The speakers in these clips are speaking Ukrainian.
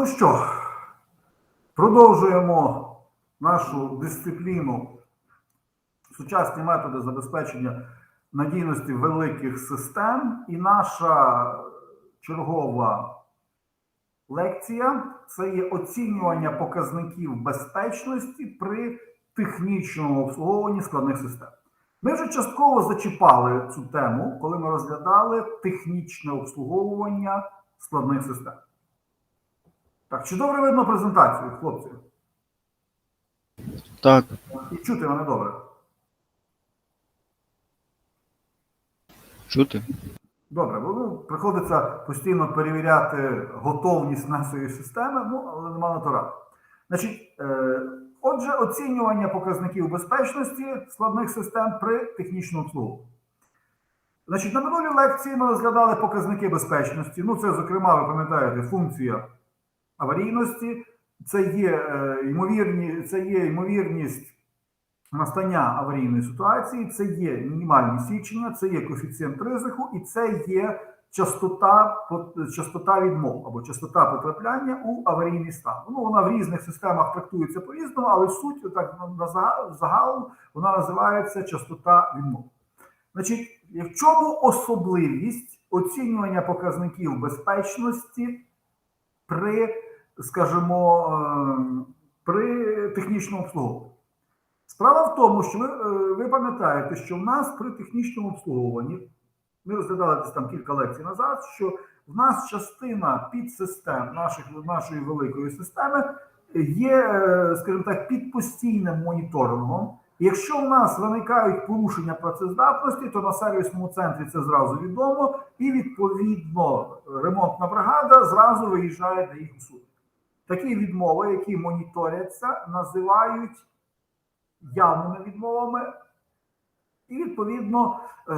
ну що, продовжуємо нашу дисципліну сучасні методи забезпечення надійності великих систем. І наша чергова лекція це є оцінювання показників безпечності при технічному обслуговуванні складних систем. Ми вже частково зачіпали цю тему, коли ми розглядали технічне обслуговування складних систем. Так, чи добре видно презентацію, хлопці? Так, І чути мене добре. чути? Добре, бо ну, приходиться постійно перевіряти готовність нашої системи, ну, але нема на то ради. Значить, е, отже, оцінювання показників безпечності складних систем при технічному обслуговуванні. Значить, на минулій лекції ми розглядали показники безпечності. Ну, це, зокрема, ви пам'ятаєте, функція аварійності, це є, е, ймовірні, це є ймовірність настання аварійної ситуації, це є мінімальні свідчення, це є коефіцієнт ризику, і це є частота, частота відмов або частота потрапляння у аварійний стан. Ну, вона в різних системах трактується по-різному, але суть так на загалом вона називається частота відмов. Значить, в чому особливість оцінювання показників безпечності при, скажімо, е, при технічному обслуговуванні? Справа в тому, що ви, е, ви пам'ятаєте, що в нас при технічному обслуговуванні, ми розглядали десь там кілька лекцій назад, що в нас частина підсистем наших, нашої великої системи є, е, скажімо так, під постійним моніторингом. Якщо в нас виникають порушення працездатності, то на сервісному центрі це зразу відомо, і відповідно ремонтна бригада зразу виїжджає на їх усунення. Такі відмови, які моніторяться, називають явними відмовами, і відповідно е,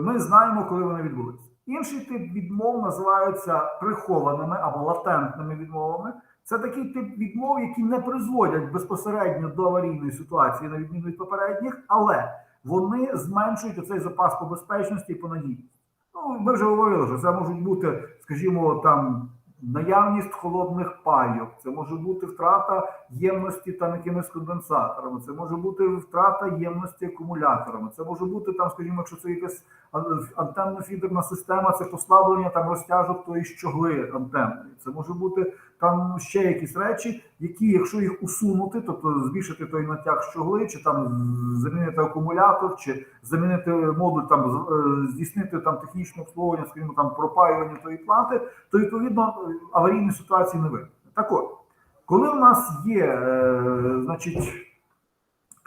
ми знаємо, коли вони відбулися. Інший тип відмов називаються прихованими або латентними відмовами. Це такий тип відмов, які не призводять безпосередньо до аварійної ситуації, на відміну від попередніх, але вони зменшують оцей запас по безпечності і по надійності. Ну, ми вже говорили, що це можуть бути, скажімо, там наявність холодних пайок, це може бути втрата ємності там якимись конденсаторами, це може бути втрата ємності акумуляторами, це може бути там, скажімо, якщо це якась антенно-фідерна система, це послаблення там розтяжок тої щогли антенної. Це може бути там ще якісь речі, які, якщо їх усунути, тобто збільшити той натяг щогли, чи там замінити акумулятор, чи замінити модуль, там е, здійснити там технічне обслуговування, скажімо, там пропаювання тої плати, то відповідно аварійної ситуації не виникне. Так от, коли в нас є, е, значить,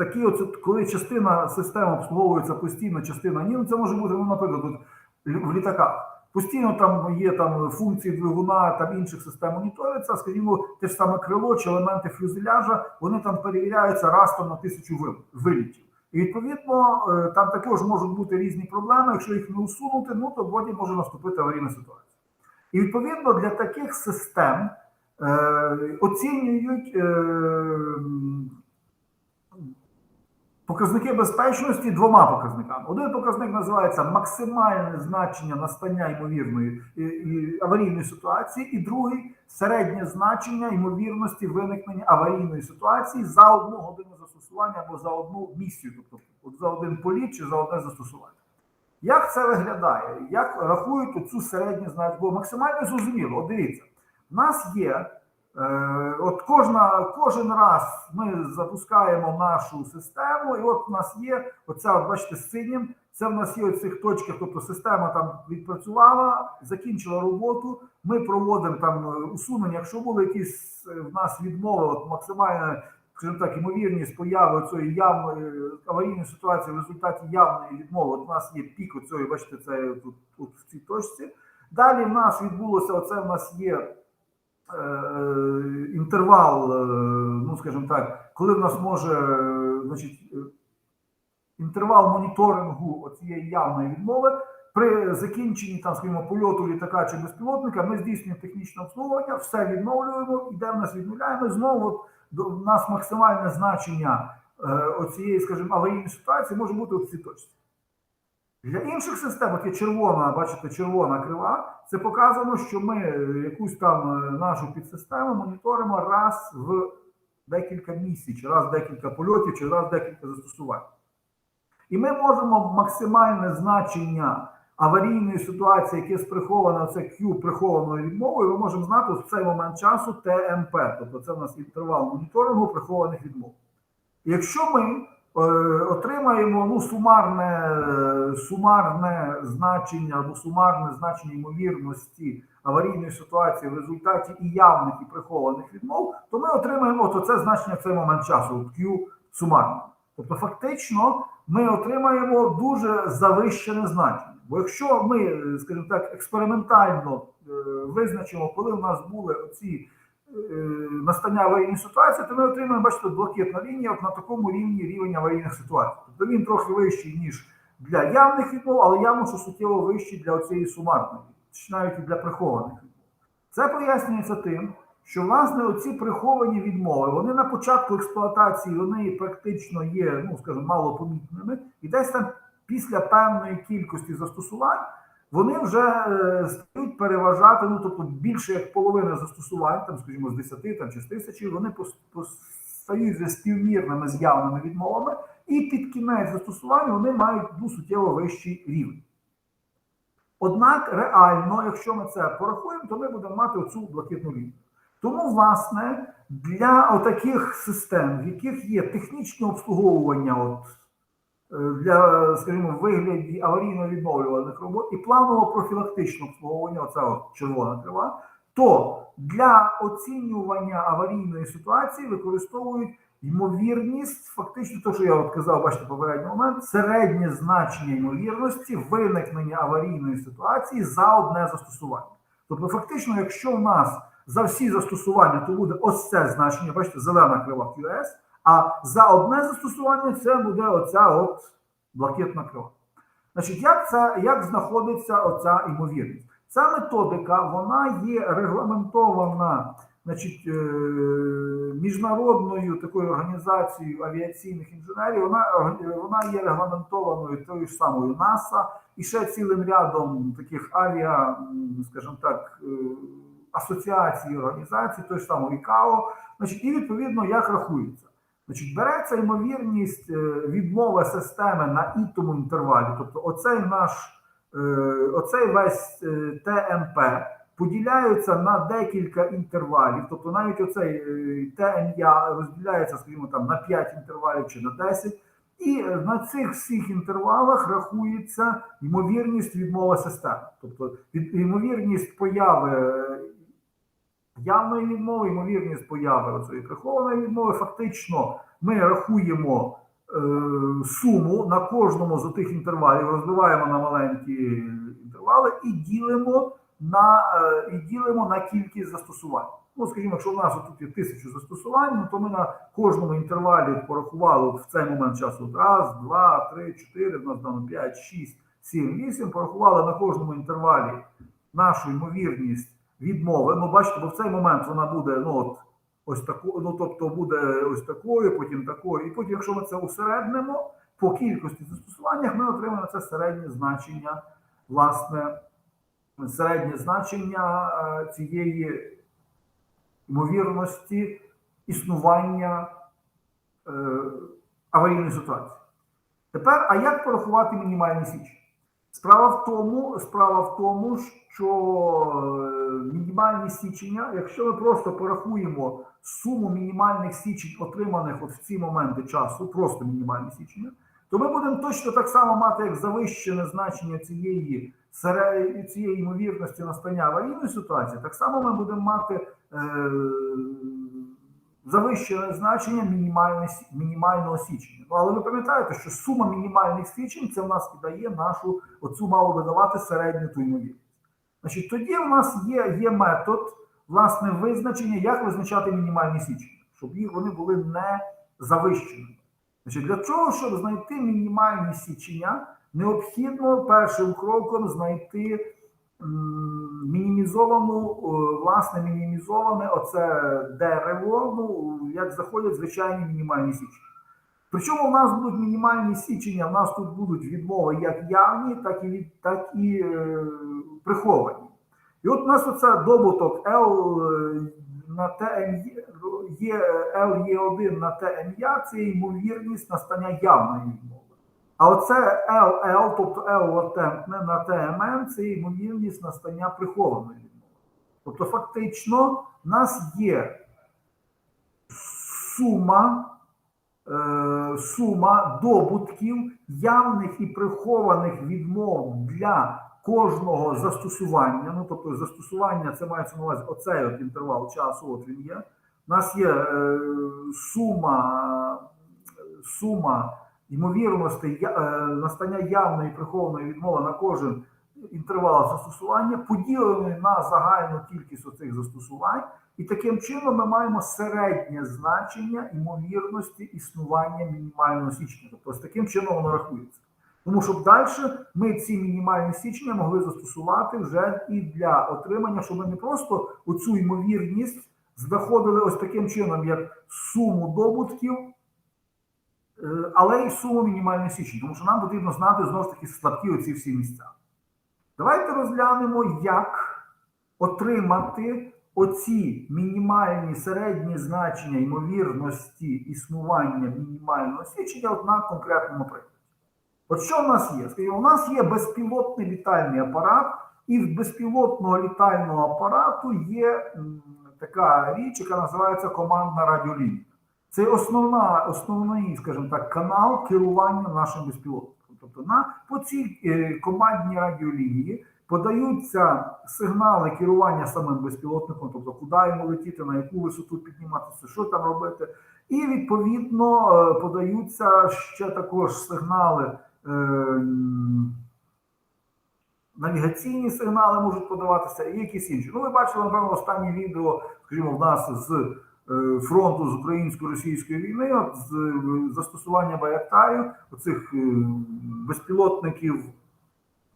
такі, от, коли частина системи обслуговується постійно, частина ні, ну це може бути, ну, наприклад, от, в літаках. Постійно там є там функції двигуна, там інших систем моніториться, скажімо, те ж саме крило чи елементи фюзеляжа, вони там перевіряються раз там на тисячу вилітів. І відповідно е, там також можуть бути різні проблеми. Якщо їх не усунути, ну то потім може наступити аварійна ситуація. І відповідно для таких систем е, оцінюють е, показники безпечності двома показниками. Один показник називається максимальне значення настання ймовірної і, і аварійної ситуації, і другий середнє значення ймовірності виникнення аварійної ситуації за одну годину застосування або за одну місію, тобто от за один політ чи за одне застосування. Як це виглядає? Як рахують оцю середню значення? Бо максимально зрозуміло, от дивіться, в нас є. Е, от кожна, кожен раз ми запускаємо нашу систему, і от у нас є оця, от бачите, з синім, це в нас є оцих точках, тобто система там відпрацювала, закінчила роботу. Ми проводимо там е, усунення. Якщо були якісь е, в нас відмови, от максимальна, скажімо так, ймовірність появи цієї явної аварійної ситуації в результаті явної відмови. От у нас є пік оцього, бачите, це тут, тут в цій точці. Далі в нас відбулося, оце в нас є інтервал, е, ну скажімо так, коли в нас може, е, значить, е, інтервал моніторингу цієї явної відмови. При закінченні там, скажімо, польоту літака чи безпілотника ми здійснюємо технічне обслуговування, все відновлюємо, іде в нас відновляємо. Знову до в нас максимальне значення е, оцієї, скажімо, аварійної ситуації може бути у цій точці. Для інших систем, от є червона, бачите, червона крива, це показано, що ми е, якусь там е, нашу підсистему моніторимо раз в декілька місяців, чи раз в декілька польотів, чи раз в декілька застосувань. І ми можемо максимальне значення аварійної ситуації, яке сприховане, це Q прихованою відмовою, ми можемо знати в цей момент часу ТМП, тобто це в нас інтервал моніторингу прихованих відмов. І Якщо ми отримаємо ну, сумарне, е, сумарне значення або сумарне значення ймовірності аварійної ситуації в результаті і явних і прихованих відмов, то ми отримаємо от оце значення в цей момент часу, Q сумарне. Тобто, фактично, ми отримаємо дуже завищене значення. Бо якщо ми, е, скажімо так, експериментально е, визначимо, коли у нас були оці е, настання аварійної ситуації, то ми отримаємо, бачите, блакитна лінія от на такому рівні рівень аварійних ситуацій. Тобто він трохи вищий, ніж для явних відмов, але явно, що суттєво вищий для цієї сумарної, чи навіть і для прихованих відмов. Це пояснюється тим, що власне оці приховані відмови, вони на початку експлуатації вони практично є, ну скажімо, малопомітними, і десь там після певної кількості застосувань вони вже е, стають переважати, ну тобто більше як половина застосувань, там, скажімо, з 10 там, чи з тисячі, вони стають вже співмірними явними відмовами, і під кінець застосування вони мають ну, суттєво вищий рівень. Однак реально, якщо ми це порахуємо, то ми будемо мати оцю блакитну лінію. Тому, власне, для таких систем, в яких є технічне обслуговування, от, для, скажімо, вигляді аварійно-відновлювальних робот і планово-профілактичного обслуговування, оце от червона крива, то для оцінювання аварійної ситуації використовують ймовірність, фактично, те, що я от казав, бачите, попередній момент, середнє значення ймовірності виникнення аварійної ситуації за одне застосування. Тобто, фактично, якщо в нас за всі застосування, то буде ось це значення, бачите, зелена крива QS, а за одне застосування це буде оця от блакитна крива. Значить, як це як знаходиться оця ймовірність? Ця методика вона є регламентована значить, е, міжнародною такою організацією авіаційних інженерів. Вона, вона є регламентованою тою ж самою НАСА і ще цілим рядом таких авіа, скажімо так, е, асоціацій, організацій, той ж самий ІКАО. Значить, і відповідно як рахується. Значить, береться ймовірність е, відмови системи на ітому інтервалі, тобто оцей наш, е, оцей весь е, ТМП поділяється на декілька інтервалів, тобто навіть оцей ТМЯ розділяється, скажімо, там на 5 інтервалів чи на 10, і на цих всіх інтервалах рахується ймовірність відмови системи, тобто ймовірність появи явної відмови, ймовірність появи цієї прихованої відмови. Фактично, ми рахуємо е, суму на кожному з тих інтервалів, розбиваємо на маленькі інтервали і ділимо на, е, і ділимо на кількість застосувань. Ну, скажімо, якщо в нас тут є тисячу застосувань, ну, то ми на кожному інтервалі порахували в цей момент часу раз, два, три, чотири, в нас дано 5, 6, 7, 8, порахували на кожному інтервалі нашу ймовірність відмови. Ну, бачите, бо в цей момент вона буде ну, от, ось таку, ну, тобто буде ось такою, потім такою. І потім, якщо ми це усереднимо, по кількості застосуваннях ми отримаємо це середнє значення, власне, середнє значення е, цієї ймовірності існування е, аварійної ситуації. Тепер, а як порахувати мінімальні січі? Справа в тому, справа в тому, що е, мінімальні січення, якщо ми просто порахуємо суму мінімальних січень, отриманих от в ці моменти часу, просто мінімальні січення, то ми будемо точно так само мати як завищене значення цієї цієї ймовірності настання аварійної ситуації, так само ми будемо мати е, завищене значення мінімального січення. Ну, але ви пам'ятаєте, що сума мінімальних січень це в нас і дає нашу оцю мало би давати середню ту ймовірність. Значить, тоді в нас є, є метод власне визначення, як визначати мінімальні січення, щоб їх вони були не завищеними. Значить, для того, щоб знайти мінімальні січення, необхідно першим кроком знайти м, мінімізовану, е, власне, мінімізоване оце дерево, ну, як заходять звичайні мінімальні січення. Причому в нас будуть мінімальні січення, в нас тут будуть відмови як явні, так і від так і е, приховані. І от у нас оце добуток L е, на ТМ є L є 1 на ТМЯ, це ймовірність настання явної відмови. А оце LL, тобто L латентне на ТМН, це ймовірність настання прихованої відмови. Тобто, фактично, в нас є сума, е, сума добутків явних і прихованих відмов для кожного застосування. Ну, тобто, застосування це мається на увазі оцей от інтервал часу, от він є. У нас є е, сума, сума ймовірності е, настання явної прихованої відмови на кожен інтервал застосування, поділений на загальну кількість оцих застосувань, і таким чином ми маємо середнє значення ймовірності існування мінімального січення. Тобто з таким чином воно рахується. Тому щоб далі ми ці мінімальні січення могли застосувати вже і для отримання, щоб ми не просто оцю ймовірність знаходили ось таким чином, як суму добутків, але й суму мінімальних січень, тому що нам потрібно знати знову ж таки слабкі оці всі місця. Давайте розглянемо, як отримати оці мінімальні середні значення ймовірності існування мінімального січення на конкретному прикладі. От що в нас є? Скажімо, у нас є безпілотний літальний апарат, і в безпілотного літального апарату є така річ, яка називається командна радіолінія. Це основна, основний, скажімо так, канал керування нашим безпілотником. Тобто на по цій е, командній радіолінії подаються сигнали керування самим безпілотником, тобто куди йому летіти, на яку висоту підніматися, що там робити. І відповідно е, подаються ще також сигнали. е, Навігаційні сигнали можуть подаватися і якісь інші. Ну, ви бачили, напевно, останнє відео, скажімо, в нас з фронту з українсько-російської війни, от з е, застосування Байактарів, оцих е, безпілотників,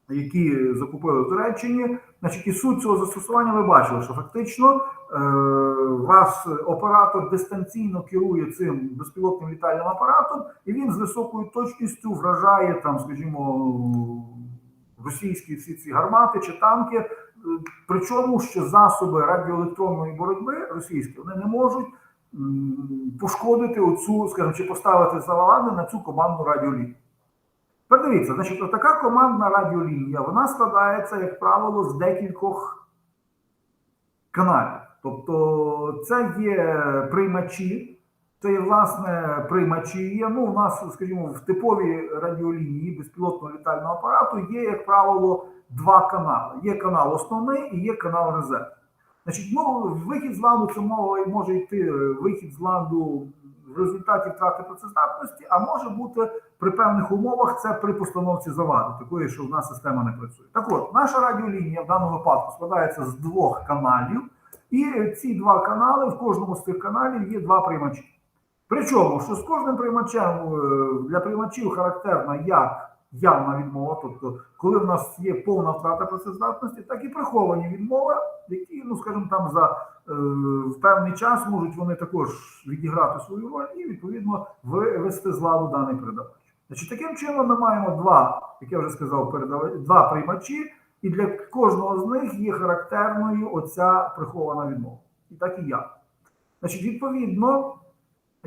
які закупили в Туреччині. Значить, і суть цього застосування ви бачили, що фактично е, вас оператор дистанційно керує цим безпілотним літальним апаратом, і він з високою точністю вражає там, скажімо, російські всі ці гармати чи танки. Причому що засоби радіоелектронної боротьби російські вони не можуть пошкодити оцю, скажімо, чи поставити завалади на цю командну радіолінію. Тепер дивіться, значить, така командна радіолінія вона складається, як правило, з декількох каналів. Тобто це є приймачі, це є власне приймачі. Є. Ну, у нас, скажімо, в типовій радіолінії безпілотного літального апарату є, як правило, два канали. Є канал основний і є канал резерв. Значить, ну, вихід з ладу це мова може йти е, вихід з ладу в результаті втрати працездатності, а може бути при певних умовах це при постановці завади, такої, що в нас система не працює. Так от, наша радіолінія в даному випадку складається з двох каналів, і ці два канали, в кожному з цих каналів є два приймачі. Причому, що з кожним приймачем е, для приймачів характерна як явна відмова, тобто, коли в нас є повна втрата працездатності, так і приховані відмови, які, ну скажімо, там за е, в певний час можуть вони також відіграти свою роль і відповідно вивести з ладу даний передавач. Значить, таким чином ми маємо два, як я вже сказав, передавач, два приймачі, і для кожного з них є характерною оця прихована відмова. І так і я. Значить, відповідно,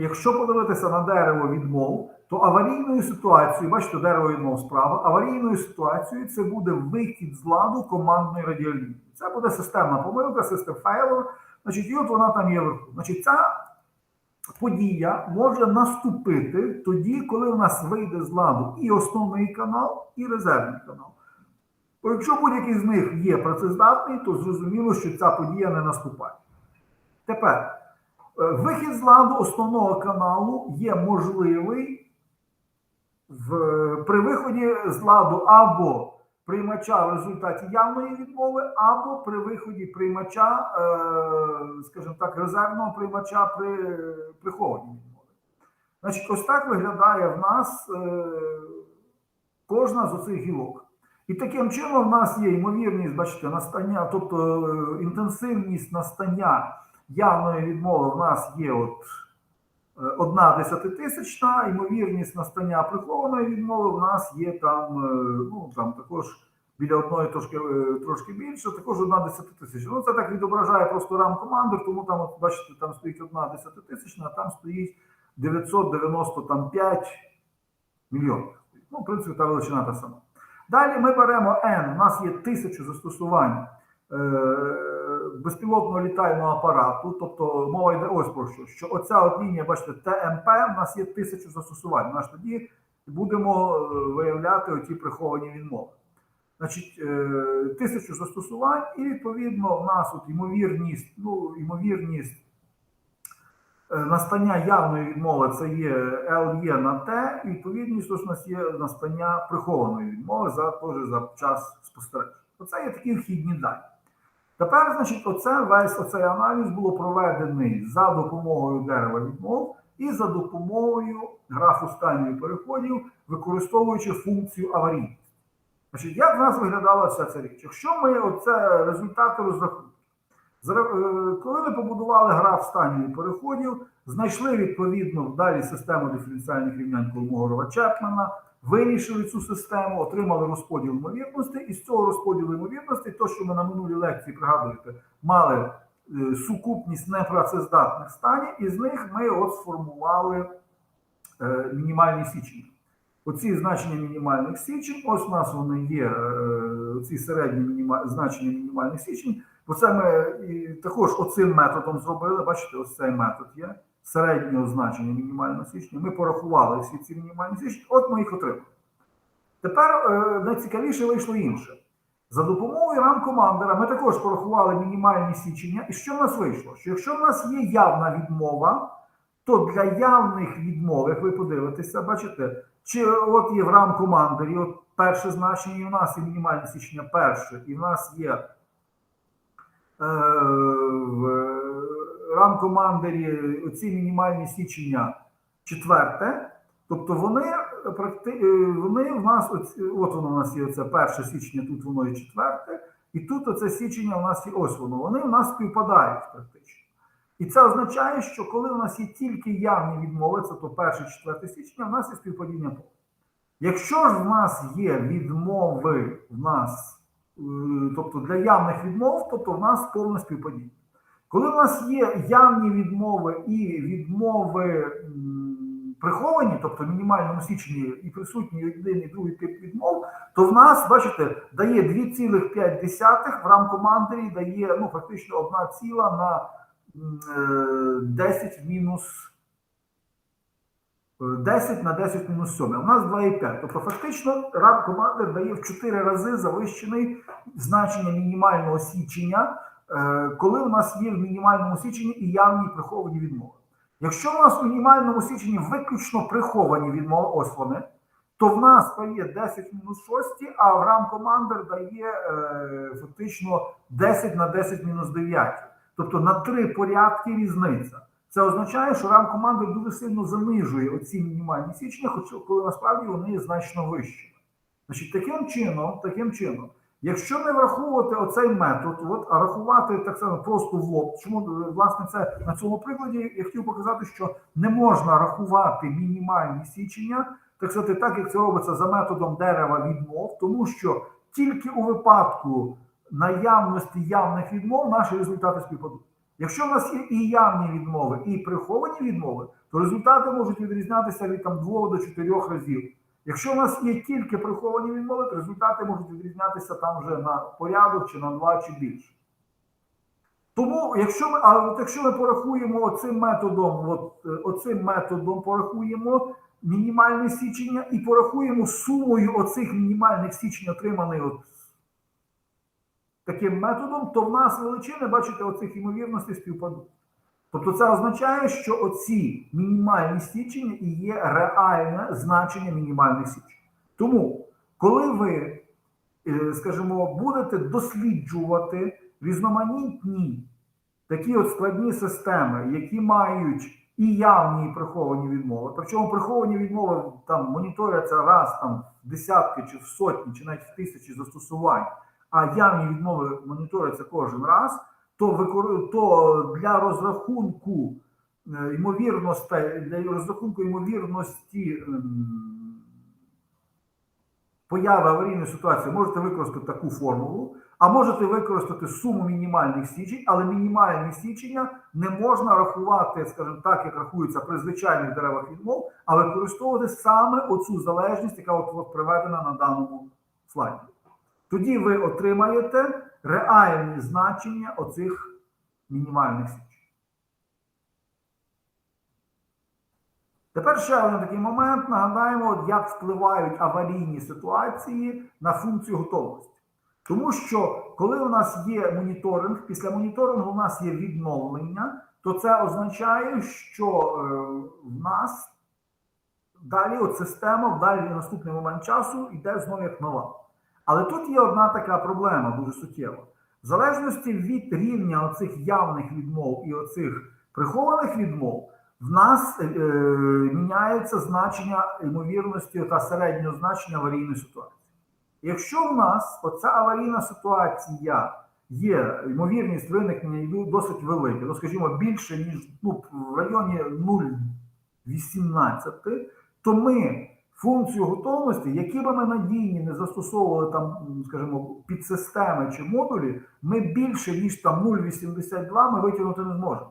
якщо подивитися на дерево відмов, то аварійною ситуацією, бачите, дерево відмов справа, аварійною ситуацією це буде вихід з ладу командної радіолінії. Це буде системна помилка, систем фейлер. Значить, і от вона там є вверху. Значить, ця подія може наступити тоді, коли у нас вийде з ладу і основний канал, і резервний канал. Бо якщо будь-який з них є працездатний, то зрозуміло, що ця подія не наступає. Тепер, вихід з ладу основного каналу є можливий в, при виході з ладу або приймача в результаті явної відмови, або при виході приймача, е, скажімо так, резервного приймача при прихованій відмові. Значить, ось так виглядає в нас е, кожна з оцих гілок. І таким чином в нас є ймовірність, бачите, настання, тобто е, інтенсивність настання явної відмови в нас є от е, одна десятитисячна, ймовірність настання прихованої відмови в нас є там, е, ну там також біля одної трошки, е, трошки більше, також одна десятитисячна. Ну це так відображає просто рам командир, тому там, от, бачите, там стоїть одна десятитисячна, а там стоїть 995 мільйонів. Ну, в принципі, та величина та сама. Далі ми беремо N, у нас є тисячу застосувань безпілотного літального апарату, тобто мова йде ось про що, що оця от лінія, бачите, ТМП, у нас є тисячу застосувань. Ми ж тоді будемо е, виявляти оті приховані відмови. Значить, е, тисячу застосувань, і відповідно в нас от ймовірність, ну, ймовірність е, настання явної відмови це є LE на T, і відповідність у нас є настання прихованої відмови за теж за час спостереження. Оце є такі вхідні дані. Тепер, значить, оце весь оцей аналіз було проведений за допомогою дерева відмов і за допомогою графу станів переходів, використовуючи функцію аварійності. Значить, як в нас виглядала вся ця річ? Якщо ми оце результати розрахунку, е, коли ми побудували граф станів переходів, знайшли відповідно далі систему диференціальних рівнянь Колмогорова Чепмена, вирішили цю систему, отримали розподіл ймовірностей, і з цього розподілу ймовірностей, то, що ми на минулій лекції пригадуєте, мали е, сукупність непрацездатних станів, і з них ми от сформували е, мінімальні січення. Оці значення мінімальних січень, ось у нас вони є, е, ці середні мініма... значення мінімальних січень. Бо це ми також оцим методом зробили. Бачите, ось цей метод є середнього значення мінімального січня. Ми порахували всі ці мінімальні січні, от ми їх отримали. Тепер е, найцікавіше вийшло інше. За допомогою рам командера ми також порахували мінімальні січення. І що в нас вийшло? Що якщо в нас є явна відмова, то для явних відмов, як ви подивитеся, бачите, чи от є в рам командері, от перше значення, і в нас є мінімальне січення перше, і в нас є е, в рам командері оці мінімальні січення четверте, тобто вони е, вони в нас, от воно у нас є це перше січення, тут воно є четверте, і тут оце січення у нас є ось воно. Вони в нас співпадають практично. І це означає, що коли у нас є тільки явні відмови, це то перше, четверте січня, у нас є співпадіння полу. Якщо ж в нас є відмови в нас, е, тобто для явних відмов, тобто в нас повне співпадіння. Коли в нас є явні відмови і відмови приховані, тобто в мінімальному і присутній один і другий тип відмов, то в нас, бачите, дає 2,5 в рамкомандері, дає ну, фактично 1 ціла на м, е, 10 в мінус е, 10 на 10 мінус 7. У нас 2,5. Тобто фактично рам командир дає в 4 рази завищений значення мінімального січення, е, коли у нас є в мінімальному січенні і явні приховані відмови. Якщо у нас в мінімальному січенні виключно приховані відмови, ось вони, то в нас дає 10 мінус 6, а в рам командир дає е, фактично 10 на 10 мінус 9. Тобто на три порядки різниця. Це означає, що рам командир дуже сильно занижує оці мінімальні січення, хоча коли насправді вони є значно вищі. Значить, таким чином, таким чином, якщо не враховувати оцей метод, от, а рахувати так само просто в лоб, чому е, власне це на цьому прикладі я хотів показати, що не можна рахувати мінімальні січення, так сказати, так як це робиться за методом дерева відмов, тому що тільки у випадку наявності явних відмов наші результати співпадуть. Якщо в нас є і явні відмови, і приховані відмови, то результати можуть відрізнятися від там двох до чотирьох разів. Якщо в нас є тільки приховані відмови, то результати можуть відрізнятися там вже на порядок чи на два чи більше. Тому, якщо ми, а от якщо ми порахуємо оцим методом, от, е, оцим методом порахуємо мінімальне січення і порахуємо сумою оцих мінімальних січень, отриманих от таким методом, то в нас величини, бачите, оцих ймовірностей співпадуть. Тобто це означає, що оці мінімальні січення і є реальне значення мінімальних січень. Тому, коли ви, е, скажімо, будете досліджувати різноманітні такі от складні системи, які мають і явні, і приховані відмови, причому приховані відмови там моніторяться раз там в десятки чи в сотні, чи навіть в тисячі застосувань, а явні відмови моніторяться кожен раз, то, то для розрахунку е, ймовірностей, для розрахунку ймовірності ем, появи аварійної ситуації можете використати таку формулу, а можете використати суму мінімальних січень, але мінімальні січення не можна рахувати, скажімо так, як рахується при звичайних деревах відмов, а використовувати саме оцю залежність, яка от приведена на даному слайді. Тоді ви отримаєте реальні значення оцих мінімальних січень. Тепер ще один такий момент. Нагадаємо, як впливають аварійні ситуації на функцію готовності. Тому що коли у нас є моніторинг, після моніторингу у нас є відновлення, то це означає, що е, в нас далі от система далі наступний момент часу йде знову як нова. Але тут є одна така проблема, дуже суттєва. В залежності від рівня оцих явних відмов і оцих прихованих відмов, в нас е, е, міняється значення ймовірності та середнього значення аварійної ситуації. Якщо в нас оця аварійна ситуація є, ймовірність виникнення досить велика, ну скажімо, більше, ніж ну, в районі 0,18, то ми функцію готовності, які би ми надійні не застосовували там, скажімо, підсистеми чи модулі, ми більше, ніж там 0,82 ми витягнути не зможемо.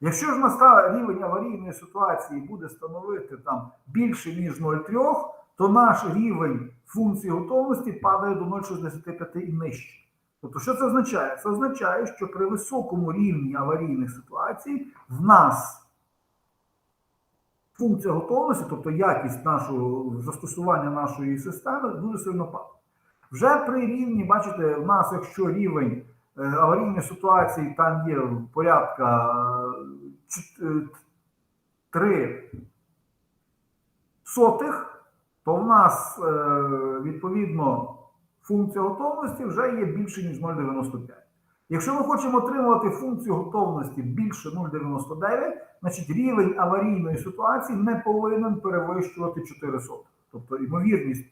Якщо ж настав рівень аварійної ситуації буде становити там більше, ніж 0,3, то наш рівень функції готовності падає до 0,65 і нижче. Тобто, що це означає? Це означає, що при високому рівні аварійних ситуацій в нас функція готовності, тобто якість нашого застосування нашої системи, дуже сильно падає. Вже при рівні, бачите, у нас, якщо рівень е, аварійної ситуації там є порядка 3 сотих, то в нас е, відповідно функція готовності вже є більше, ніж 0,95. Якщо ми хочемо отримувати функцію готовності більше 0,99, значить рівень аварійної ситуації не повинен перевищувати 4 сотих. Тобто ймовірність,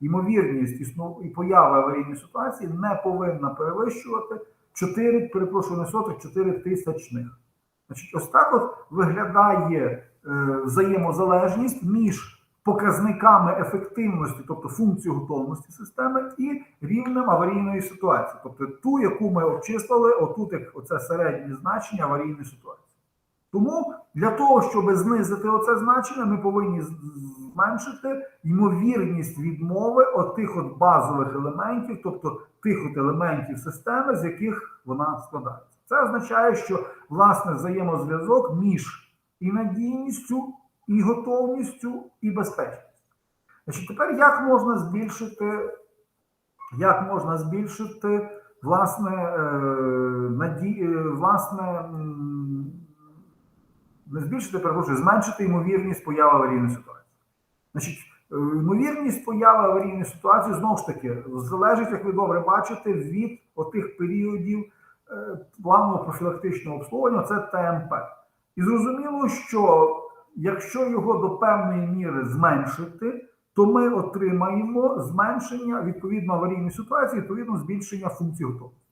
ймовірність і появи аварійної ситуації не повинна перевищувати 4, перепрошую, не сотих, 4 тисячних. Значить, ось так от виглядає е, взаємозалежність між показниками ефективності, тобто функцію готовності системи, і рівнем аварійної ситуації, тобто ту, яку ми обчислили, отут як оце середнє значення аварійної ситуації. Тому для того, щоб знизити оце значення, ми повинні зменшити ймовірність відмови от тих от базових елементів, тобто тих от елементів системи, з яких вона складається. Це означає, що власне взаємозв'язок між і надійністю, і готовністю, і безпечністю. Значить, тепер як можна збільшити, як можна збільшити власне, е, наді, е, власне не збільшити, перепрошую, зменшити ймовірність появи аварійної ситуації. Значить, е, ймовірність появи аварійної ситуації знову ж таки залежить, як ви добре бачите, від отих періодів планового профілактичного обслуговування, це ТМП. І зрозуміло, що якщо його до певної міри зменшити, то ми отримаємо зменшення відповідно аварійної ситуації, відповідно збільшення функції готовності.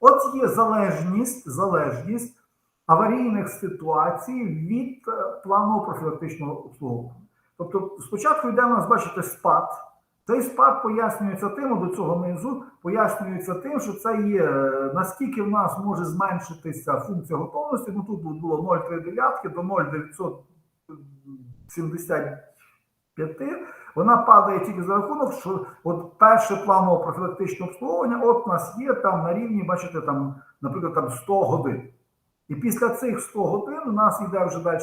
От є залежність, залежність аварійних ситуацій від е, планового профілактичного обслуговування. Тобто, спочатку йде у нас, бачите, спад. Цей спад пояснюється тим, до цього низу пояснюється тим, що це є е, наскільки в нас може зменшитися функція готовності. Ну тут було 0,3 до 0,975. Вона падає тільки за рахунок, що от перше планове профілактичне обслуговування, от нас є там на рівні, бачите, там, наприклад, там 100 годин. І після цих 100 годин у нас йде вже далі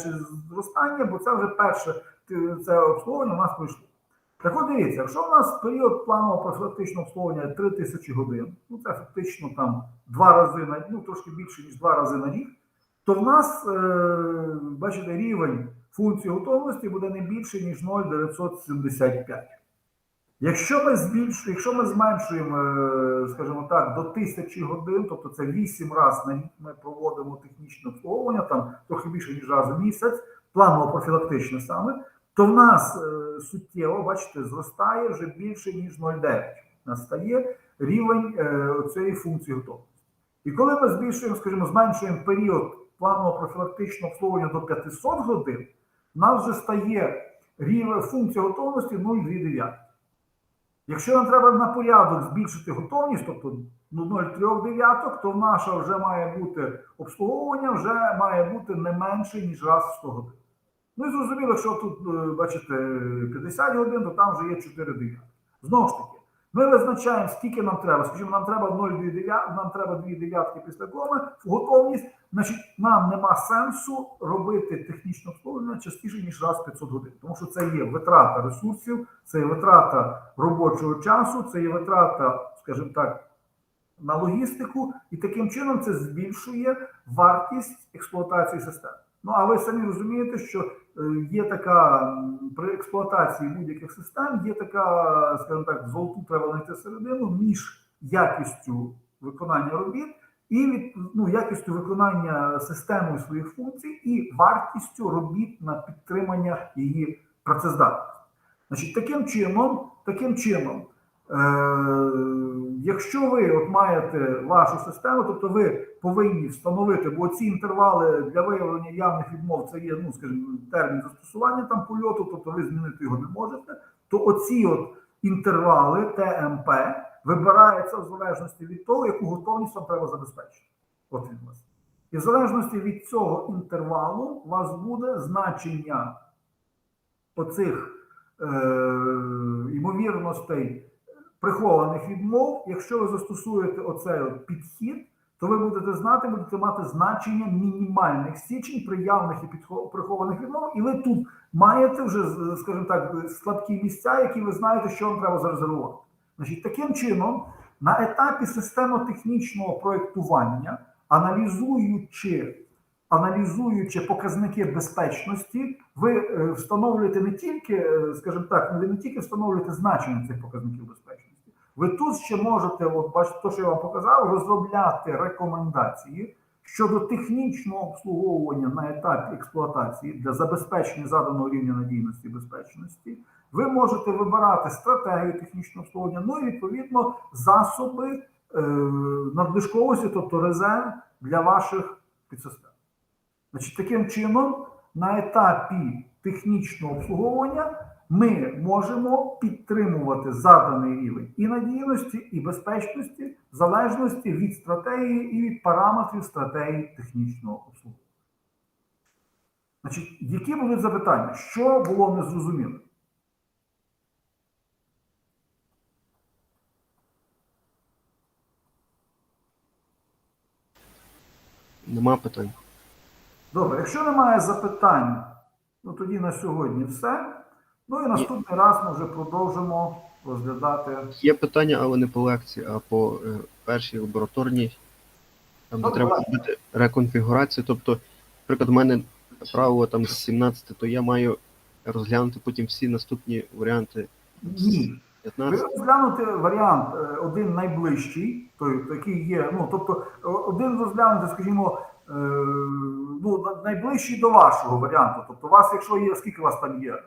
зростання, бо це вже перше е, це обслуговування у нас пройшло. Так от дивіться, якщо у нас період планового профілактичного обслуговування 3000 годин, ну це фактично там два рази на ну трошки більше, ніж два рази на рік, то в нас, е, бачите, рівень функції готовності буде не більше, ніж 0,975. Якщо ми збільшуємо, якщо ми зменшуємо, е, скажімо так, до 1000 годин, тобто це 8 разів на рік ми проводимо технічне обслуговування, там трохи більше, ніж раз в місяць, планово профілактичне саме, то в нас е, суттєво, бачите, зростає вже більше, ніж 0,9. Настає рівень е, цієї функції готовності. І коли ми збільшуємо, скажімо, зменшуємо період планового профілактичного обслуговування до 500 годин, у нас вже стає рівень функція готовності 0,2. Якщо нам треба на порядок збільшити готовність, тобто ну, 0,3 дев'яток, то наша вже має бути обслуговування, вже має бути не менше, ніж раз в 100 годин. Ну і зрозуміло, якщо тут, е, бачите, 50 годин, то там вже є 4 дев'ятки. Знову ж таки, ми визначаємо, скільки нам треба. Скажімо, нам треба 0,2 дев'ятки, нам треба 2 дев'ятки після коми, в готовність. Значить, нам нема сенсу робити технічне обслуговування частіше, ніж раз в 500 годин. Тому що це є витрата ресурсів, це є витрата робочого часу, це є витрата, скажімо так, на логістику, і таким чином це збільшує вартість експлуатації систем. Ну а ви самі розумієте, що е, є така при експлуатації будь-яких систем, є така, скажімо так, золоту треба знайти середину між якістю виконання робіт і від ну, якістю виконання системою своїх функцій і вартістю робіт на підтримання її працездатності. Значить, таким чином, таким чином, е, якщо ви от маєте вашу систему, тобто ви повинні встановити, бо ці інтервали для виявлення явних відмов це є, ну скажімо, термін застосування там польоту, тобто ви змінити його не можете. То оці от інтервали ТМП вибираються в залежності від того, яку готовність вам треба забезпечити. От він вас. І в залежності від цього інтервалу у вас буде значення оцих е, ймовірностей прихованих відмов. Якщо ви застосуєте оцей підхід, то ви будете знати, будете мати значення мінімальних січень при явних і прихованих відмов, і ви тут маєте вже, скажімо так, слабкі місця, які ви знаєте, що вам треба зарезервувати. Значить, таким чином, на етапі системо-технічного проєктування, аналізуючи, аналізуючи показники безпечності, ви е, встановлюєте не тільки, е, скажімо так, ви не тільки встановлюєте значення цих показників безпечності, ви тут ще можете, от бачите, те, що я вам показав, розробляти рекомендації щодо технічного обслуговування на етапі експлуатації для забезпечення заданого рівня надійності і безпечності. Ви можете вибирати стратегію технічного обслуговування, ну і відповідно засоби е, надлишковості, тобто резерв для ваших підсистем. Значить, таким чином, на етапі технічного обслуговування ми можемо підтримувати заданий рівень і надійності, і безпечності, в залежності від стратегії і від параметрів стратегії технічного обслуговування. Значить, які були запитання? Що було незрозуміло? Нема питань. Добре, якщо немає запитань, ну тоді на сьогодні все. Ну і наступний раз ми вже продовжимо розглядати. Є питання, але не по лекції, а по е, першій лабораторній. Там де Ну, треба давай. робити реконфігурацію. Тобто, наприклад, у мене правило там з 17, то я маю розглянути потім всі наступні варіанти Ні. Ви 15. розглянути варіант е, один найближчий, той, який є. Ну, тобто, один розглянути, скажімо, е, ну, на- найближчий до вашого варіанту. Тобто, у вас, якщо є, скільки у вас там є? Е,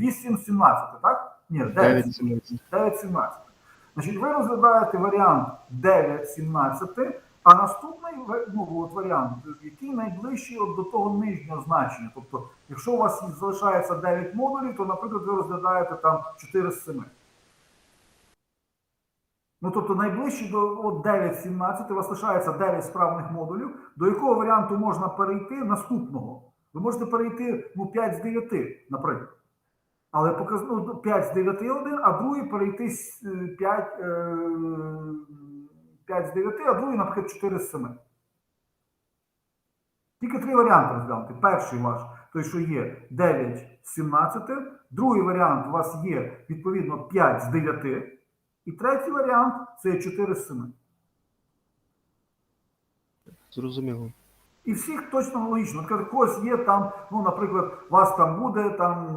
8-17, так? Ні, 9. 9, 17. 9-17. Значить, ви розглядаєте варіант 9-17, а наступний ну, от варіант, який найближчий от до того нижнього значення. Тобто, якщо у вас залишається 9 модулів, то, наприклад, ви розглядаєте там 4 з 7. Ну, тобто найближчий до от 9-17, у вас лишається 9 справних модулів, до якого варіанту можна перейти наступного. Ви можете перейти ну, 5 з 9, наприклад. Але показ... ну, 5 з 9 один, а другий перейти е, 5, е, 5 з 9, а другий, наприклад, 4 з 7. Тільки три варіанти розглянути. Перший ваш, той, що є 9 з 17, другий варіант у вас є відповідно 5 з 9, і третій варіант це 4 з 7. Зрозуміло. І всіх точно аналогічно. От, когось є там, ну, наприклад, у вас там буде там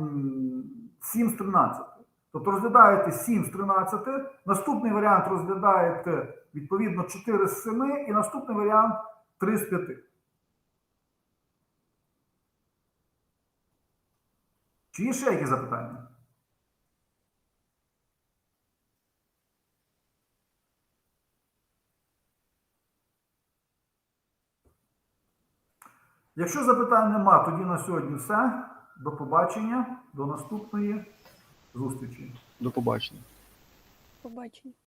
7 з 13. Тобто розглядаєте 7 з 13, наступний варіант розглядаєте відповідно 4 з 7, і наступний варіант 3 з 5. Чи є ще які запитання? Якщо запитань нема, тоді на сьогодні все. До побачення, до наступної зустрічі. До побачення. Побачення.